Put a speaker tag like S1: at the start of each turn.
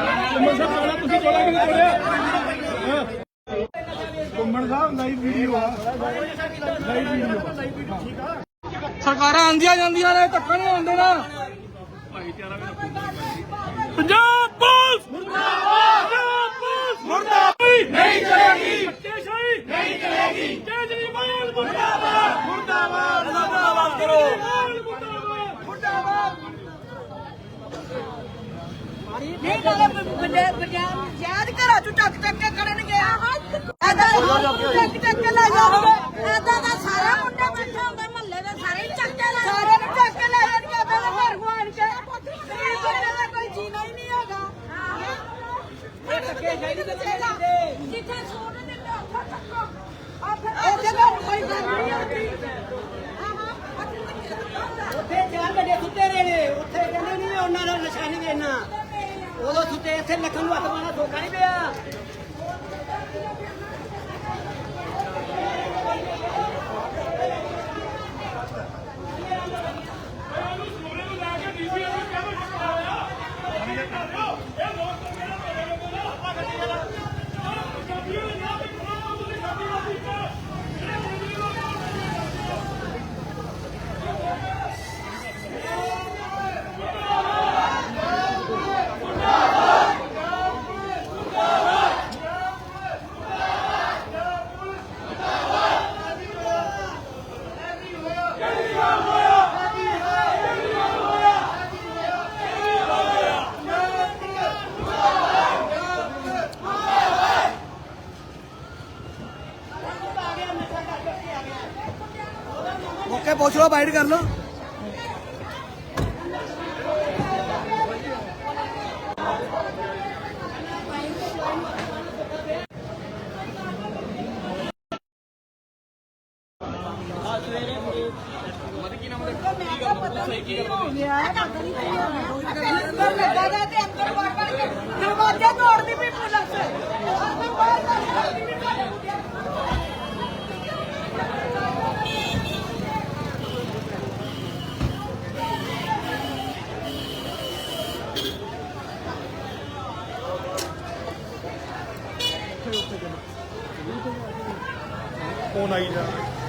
S1: ਤੁਸੀਂ ਚੋਲਾ ਕਿਉਂ ਤੋੜਿਆ ਘੁੰਮਣ ਸਾਹਿਬ ਲਾਈਵ ਵੀਡੀਓ ਆ ਲਾਈਵ ਵੀਡੀਓ ਸਰਕਾਰਾਂ ਆਂਦੀਆਂ ਜਾਂਦੀਆਂ ਨੇ ਧੱਕਾ ਨਹੀਂ ਹੁੰਦੇ ਨਾ ਪੰਜਾਬ ਪੁਲਿਸ! ਮੁਰਦਾਬਾਦ ਪੰਜਾਬ ਪੁਲਿਸ! ਮੁਰਦਾਬਾਦ! ਨਹੀਂ ਚਲੇਗੀ। ਬੱਚੇਸ਼ਾਹੀ ਨਹੀਂ ਚਲੇਗੀ। ਕੇਜਰੀਵਾਲ ਮੁਰਦਾਬਾਦ! ਮੁਰਦਾਬਾਦ ਮੁਰਦਾਬਾਦ ਕਰੋ।
S2: ਨਹੀਂ ਨਾਲੇ ਪੰਜਾਬ ਪੰਜਾਬ ਘਰਾਂ ਚੋਂ ਚੱਕ ਚੱਕ ਕੇ ਖੜਨਗੇ ਐਦਾਂ ਚੱਕ ਚੱਕ ਕੇ ਲੈ ਜਾਓਗੇ ਐਦਾਂ ਦਾ ਸਾਰਾ ਮੁੰਡਾ ਬੈਠਾ ਹੁੰਦਾ ਮਹੱਲੇ ਦੇ ਸਾਰੇ ਹੀ ਚੱਕ ਕੇ ਲੈ ਸਾਰੇ ਨੂੰ ਚੱਕ ਕੇ ਲੈ ਜਾਣਗੇ ਦੇ ਘਰ ਗੁਆਣ ਕੇ। ਇਹ ਬੰਦੇ ਦਾ ਕੋਈ ਜੀਣਾ ਹੀ ਨਹੀਂ ਹੈਗਾ। ਇਹ ਟੱਕੇ ਸ਼ਾਇਦ ਜਿੱਥੇ ਸੋਣ ਦਿੰਦੇ ਉੱਥੇ ਚੱਕੋ। ਆ ਫਿਰ ਉੱਥੇ ਤਾਂ ਕੋਈ ਗੱਲ ਨਹੀਂ। ਆਉਂਦੀ
S3: ਉੱਥੇ ਚਾਰ ਵੱਡੇ ਸੁੱਤੇ ਰਹੇ ਨੇ ਉੱਥੇ ਕਹਿੰਦੇ ਨਹੀਂ ਉਹਨਾਂ ਦਾ ਨਸ਼ਾ ਨਹੀਂ ਦੇਣਾ ਉਦੋਂ ਸੁੱਤੇ ਇੱਥੇ ਲੱਖਾਂ ਨੂੰ ਹੱਥ ਮਾਰਨਾ ਧੋਖਾ ਨਹੀਂ ਪਿਆ। ਮੌਕੇ ਪੁੱਛ ਲਓ ਬਾਈਟ ਕਰ ਲਓ
S2: ਅੰਦਰ ਤੋੜਦੀ ਪਈ コーナー
S1: 口内だ。